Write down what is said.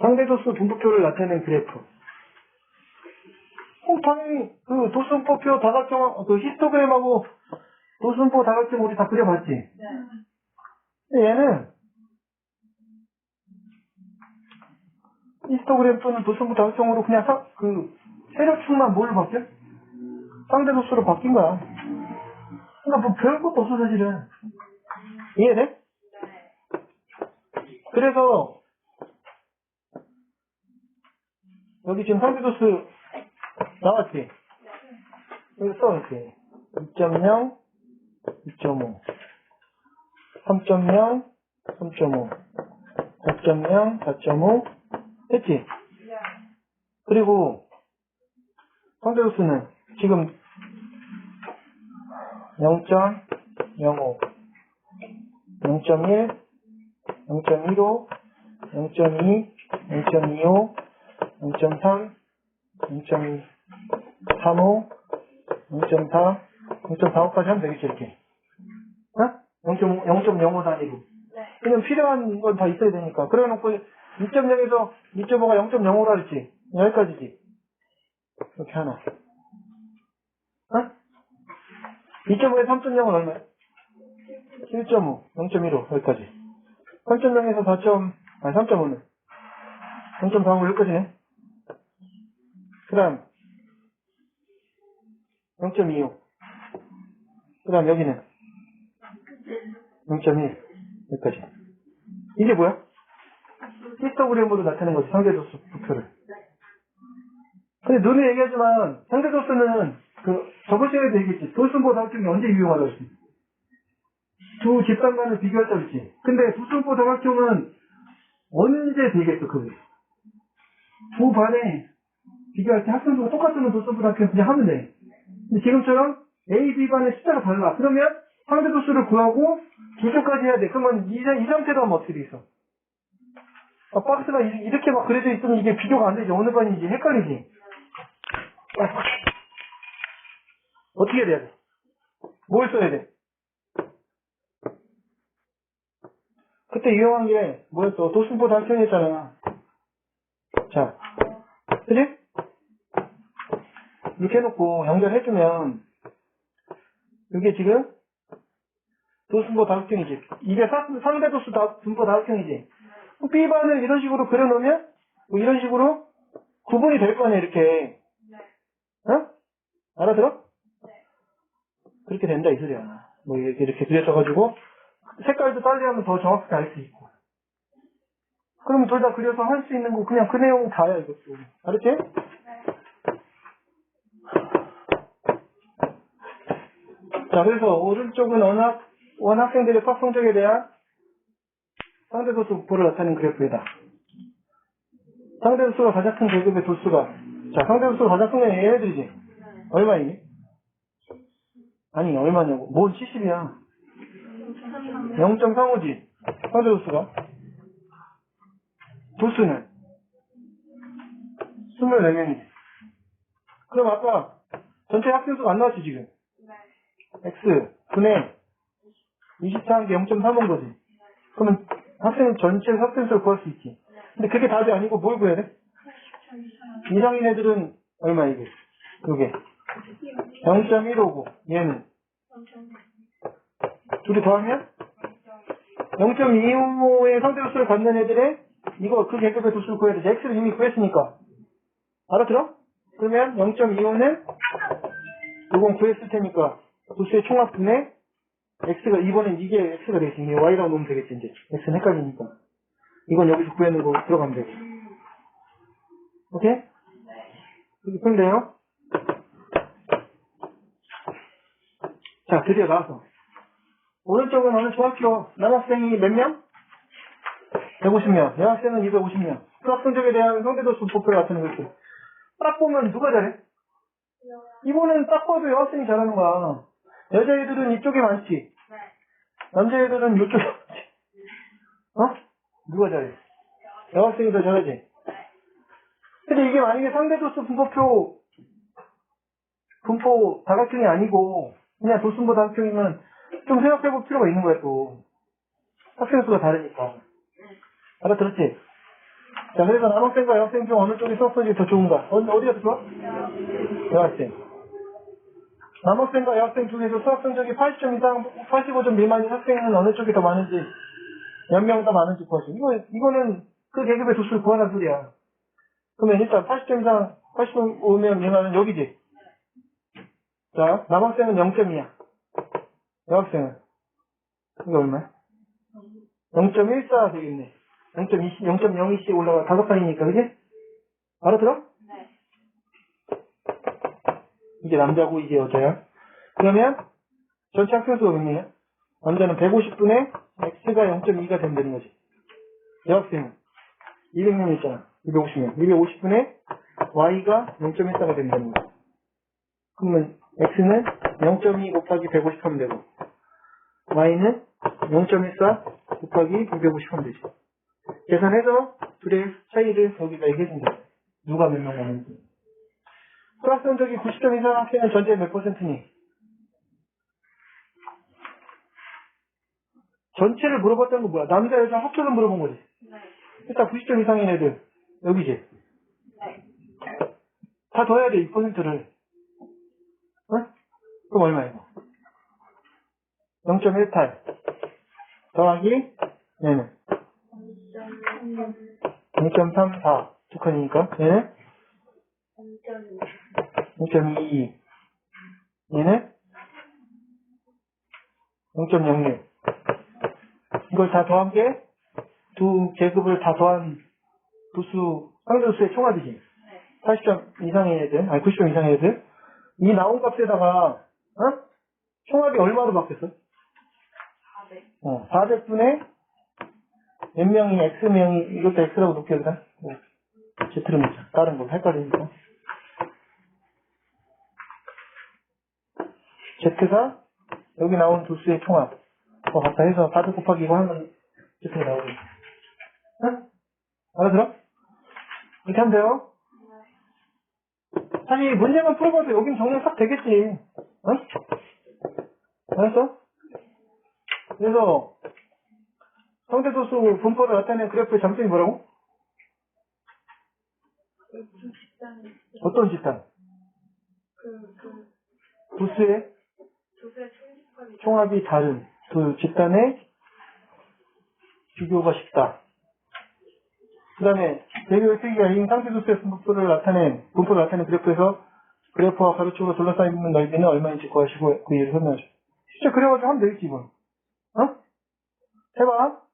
상대 도수 분포표를 나타내는 그래프. 어, 당연히 그 도수분포표 다각형, 그 히스토그램하고 도수분포 다각형 우리 다 그려봤지? 네. 근데 얘는 히스토그램 또는 도수분포 다각형으로 그냥 사, 그 세력축만 뭘로 바뀌어? 상대 도수로 바뀐 거야. 그러니까 뭐 별것도 없어 사실은. 이해돼? 그래서 여기 지금 상대도수 나왔지? 여기 써 이렇게 2.0, 2.5, 3.0, 3.5, 4.0, 4.5 했지? 네. 그리고 상대도수는 지금 0.05, 0.1, 0.15, 0.2, 0.25, 0.3, 0.2, 35, 0.4, 0.45까지 하면 되겠지, 이렇게. 어? 0.5, 0.05 단위로. 네. 그냥 필요한 건 다 있어야 되니까. 그래 놓고 2.0에서 2.5가 0.05라 그랬지. 여기까지지. 이렇게 하나. 어? 2.5에서 3.0은 얼마야? 1.5, 0.15, 여기까지. 3.0에서 4. 아니, 3.5는. 0.45 여기까지네. 그 다음, 0.25. 그 다음, 여기는 0.1. 여기까지. 이게 뭐야? 히스토그램으로 나타낸 거지, 상대도수 부표를. 근데 눈에 얘기하지만, 상대도수는, 그, 저번 시간에도 얘기했지. 도수보 다각형이 언제 유용하다고 했지? 두 집단 간을 비교할 때 있지. 근데 도수보 다각형은 언제 되겠어, 그게? 두 반에 비교할 때 학생수가 똑같으면 도수보 다각형 그냥 하면 돼. 근데 지금처럼 A, B 반의 숫자가 달라. 그러면 상대 도수를 구하고 두 줄까지 해야 돼. 그러면 이, 이 상태로 하면 어떻게 돼 있어? 아, 박스가 이- 이렇게 막 그려져 있으면 이게 비교가 안 되지. 어느 반인지 헷갈리지. 아, 어떻게 해야 돼? 뭘 써야 돼? 그때 유용한 게 뭐였어? 도순보 단편했잖아. 자, 그지? 이렇게 해놓고 연결해주면 이게 지금 도순보 다각형이지. 이게 사- 상대 도수 다, 분포 다각형이지. B반을 이런 식으로 그려놓으면 뭐 이런 식으로 구분이 될 거 아니야 이렇게. 어? 알아들어? 그렇게 된다 이 소리야. 뭐 이렇게 이렇게 그려져가지고 색깔도 빨리 하면 더 정확하게 알 수 있고. 그러면 둘 다 그려서 할 수 있는 거 그냥 그 내용 다야 이것도. 알았지? 자 그래서 오른쪽은 원학 원학생들의 수학 성적에 대한 상대 도수 분포를 나타내는 그래프이다. 상대 도수가 가장 큰 계급의 도수가 자 상대 도수가 가장 큰 게 얘네들이지. 얼마이니? 아니 얼마냐고. 뭔 70이야. 0.35지. 상대 도수가. 도수는 24명이지. 그럼 아까 전체 학생수가 안 나왔지 지금. X 분의 24한 게 0.3온 거지. 그러면 학생 전체 학생수를 구할 수 있지. 근데 그게 답이 아니고 뭘 구해야 돼? 이상인 애들은 얼마 이게? 그게 0.155 얘는 둘이 더하면 0.25의 상대도수를 갖는 애들의 이거 그 계급의 도수를 구해야 돼. x를 이미 구했으니까. 알아들어? 그러면 0.25는 이건 구했을 테니까 도수의 총합분의 x가 이번엔 이게 x가 되겠지. 이게 y라고 놓으면 되겠지 이제. x는 헷갈리니까. 이건 여기서 구해는 거 들어가면 되고. 오케이? 이렇게 풀면 돼요? 자, 드디어 나왔어. 오른쪽은 어느 중학교 남학생이 몇 명? 150명. 여학생은 250명. 수학 성적에 대한 상대도수 보표를 나타내고. 딱 보면 누가 잘해? 이번엔 딱 봐도 여학생이 잘하는 거야. 여자애들은 이쪽에 많지. 남자애들은 이쪽에 많지. 어? 누가 잘해? 여학생이 더 잘하지. 근데 이게 만약에 상대도수 분포표 분포 다각형이 아니고 그냥 도순보 다각형이면 좀 생각해 볼 필요가 있는 거야 또 학생 수가 다르니까 알아들었지? 자, 그래서 남학생과 여학생 중 어느 쪽이 수학 성적이 더 좋은가? 어디, 어디가 더 좋아? 여학생. 남학생과 여학생 중에서 수학 성적이 80점 이상, 85점 미만인 학생은 어느 쪽이 더 많은지, 몇 명 더 많은지 구하시오. 이거, 이거는 그 계급의 도수를 구하는 소리야. 그러면 일단 80점 이상, 85명 미만은 여기지. 자, 남학생은 0점이야. 여학생은. 이게 얼마야? 0.14 되겠네. 0.20, 0.02씩 올라가 다섯 판이니까, 그지? 알아들어? 네. 이게 남자고 이게 여자야. 그러면 전체 학생 수가 몇 명이야? 남자는 150분에 x가 0.2가 된다는 거지. 여학생은 200명 있잖아. 250명. 250분에 y가 0.14가 된다는 거지. 그러면 x는 0.2 곱하기 150 하면 되고 y는 0.14 곱하기 250 하면 되지. 계산해서 둘의 차이를 여기다 얘기해준다. 누가 몇명 많은지. 수학 성적이 90점 이상 학생은 전체 몇 퍼센트니? 전체를 물어봤다는 건 뭐야? 남자, 여자 합쳐서 물어본 거지. 네. 일단 90점 이상인 애들, 여기지. 네. 다 더해야 돼, 2%를. 어? 그럼 얼마야, 이거? 0.18. 더하기, 얘는. 0.34. 두 칸이니까. 얘는? 0.22. 얘는 0.06. 이걸 다 더한 게 두 계급을 다 더한 도수, 상대도수의 총합이지. 80점 이상의 애들, 아니 90점 이상의 애들. 이 나온 값에다가, 어? 총합이 얼마로 바뀌었어? 400. 어, 400분의 몇 명이 X명이, 이것도 X라고 놓게 되나? 뭐, Z로 놓자. 다른 거 헷갈리니까. Z가 여기 나온 도수의 총합. 어, 갖다 해서 400 곱하기 이거 하면 Z가 나오고. 응? 알아들어? 이렇게 하면 돼요. 사실 문제만 풀어봐도 여긴 정리 싹 되겠지. 응? 알았어? 그래서 성대도수 분포를 나타내는 그래프의 장점이 뭐라고? 어떤 집단? 그, 그, 두개 총합이 다른 두 집단의 비교가 쉽다. 그 다음에 세기가 아닌 상대도수의 분포를 나타낸, 분포를 나타낸 그래프에서 그래프와 가로축으로 둘러싸여 있는 넓이는 얼마인지 구하시고 그 이유를 설명하시오. 진짜 그래가지고 하면 되겠지, 이건. 어? 해봐.